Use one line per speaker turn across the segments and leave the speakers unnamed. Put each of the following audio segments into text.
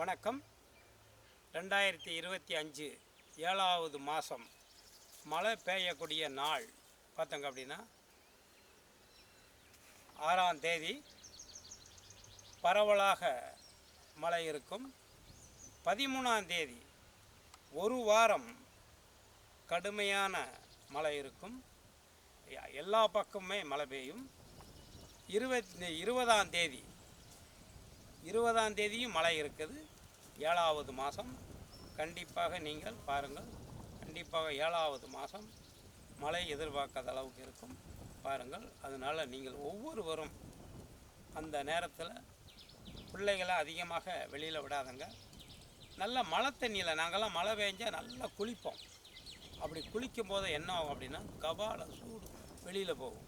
வணக்கம். ரெண்டாயிரத்தி இருபத்தி அஞ்சு ஏழாவது மாதம் மழை பெய்யக்கூடிய நாள். பார்த்தங்க அப்படின்னா ஆறாம் தேதி பரவலாக மழை இருக்கும். பதிமூணாம் தேதி ஒரு வாரம் கடுமையான மழை இருக்கும். எல்லா பக்கமுமே மழை பெய்யும். இருபத்தி இருபதாம் தேதி இருபதாம் தேதியும் மழை இருக்குது. ஏழாவது மாதம் கண்டிப்பாக நீங்கள் பாருங்கள். கண்டிப்பாக ஏழாவது மாதம் மழை எதிர்பார்க்காத அளவுக்கு இருக்கும். பாருங்கள். அதனால் நீங்கள் ஒவ்வொருவரும் அந்த நேரத்தில் பிள்ளைகளை அதிகமாக வெளியில் விடாதங்க. நல்ல மழை தண்ணியில் நாங்கள்லாம் மழை பெஞ்சால் நல்லா குளிப்போம். அப்படி குளிக்கும் போது என்ன ஆகும் அப்படின்னா கபால சூடு வெளியில் போகும்.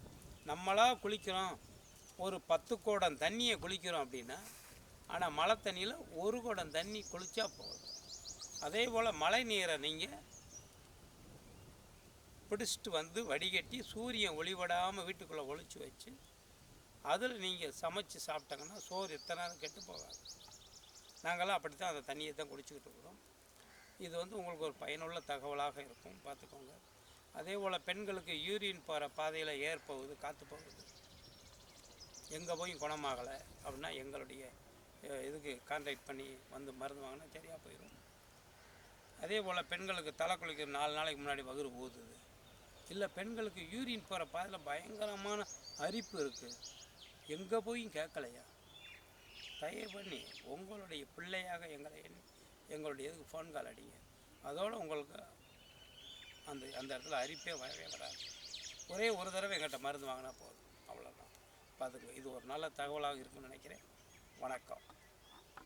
நம்மளாக குளிக்கிறோம். ஒரு பத்து கோடம் தண்ணியை குளிக்கிறோம் அப்படின்னா ஆனால் மழை தண்ணியில் ஒரு குடம் தண்ணி குளிச்சா போதும். அதே போல் மழை நீரை நீங்கள் பிடிச்சிட்டு வந்து வடிகட்டி சூரியன் ஒளிபடாமல் வீட்டுக்குள்ளே ஒழிச்சு வச்சு அதில் நீங்கள் சமைச்சு சாப்பிட்டாங்கன்னா சோறு எத்தனை நேரம் கெட்டு போகாது. நாங்களாம் அப்படி தான் அந்த தண்ணியை தான் குடிச்சிக்கிட்டு இருக்கிறோம். இது வந்து உங்களுக்கு ஒரு பயனுள்ள தகவலாக இருக்கும். பார்த்துக்கோங்க. அதே போல் பெண்களுக்கு யூரின் போகிற பாதையில் ஏர் காற்று போகுது. எங்கே போய் குணமாகலை அப்படின்னா எங்களுடைய இதுக்கு கான்டாக்ட் பண்ணி வந்து மருந்து வாங்கினா சரியாக போயிடும் அதே போல் பெண்களுக்கு தலை குளிக்கிற நாலு நாளைக்கு முன்னாடி வகுறு ஊதுது. இல்லை பெண்களுக்கு யூரின் போகிற பாதையில் பயங்கரமான அரிப்பு இருக்குது எங்கே போயும் கேட்கலையா தயவு பண்ணி உங்களுடைய பிள்ளையாக எங்களை எங்களுடைய இதுக்கு ஃபோன் கால் அடிங்க. அதோடு உங்களுக்கு அந்த அந்த இடத்துல அரிப்பே வரவே வராது. ஒரே ஒரு தடவை எங்கிட்ட மருந்து வாங்கினா போதும். அவ்வளோதான் பார்த்துக்கலாம் இது ஒரு நல்ல தகவலாக இருக்குன்னு நினைக்கிறேன். வணக்கம்.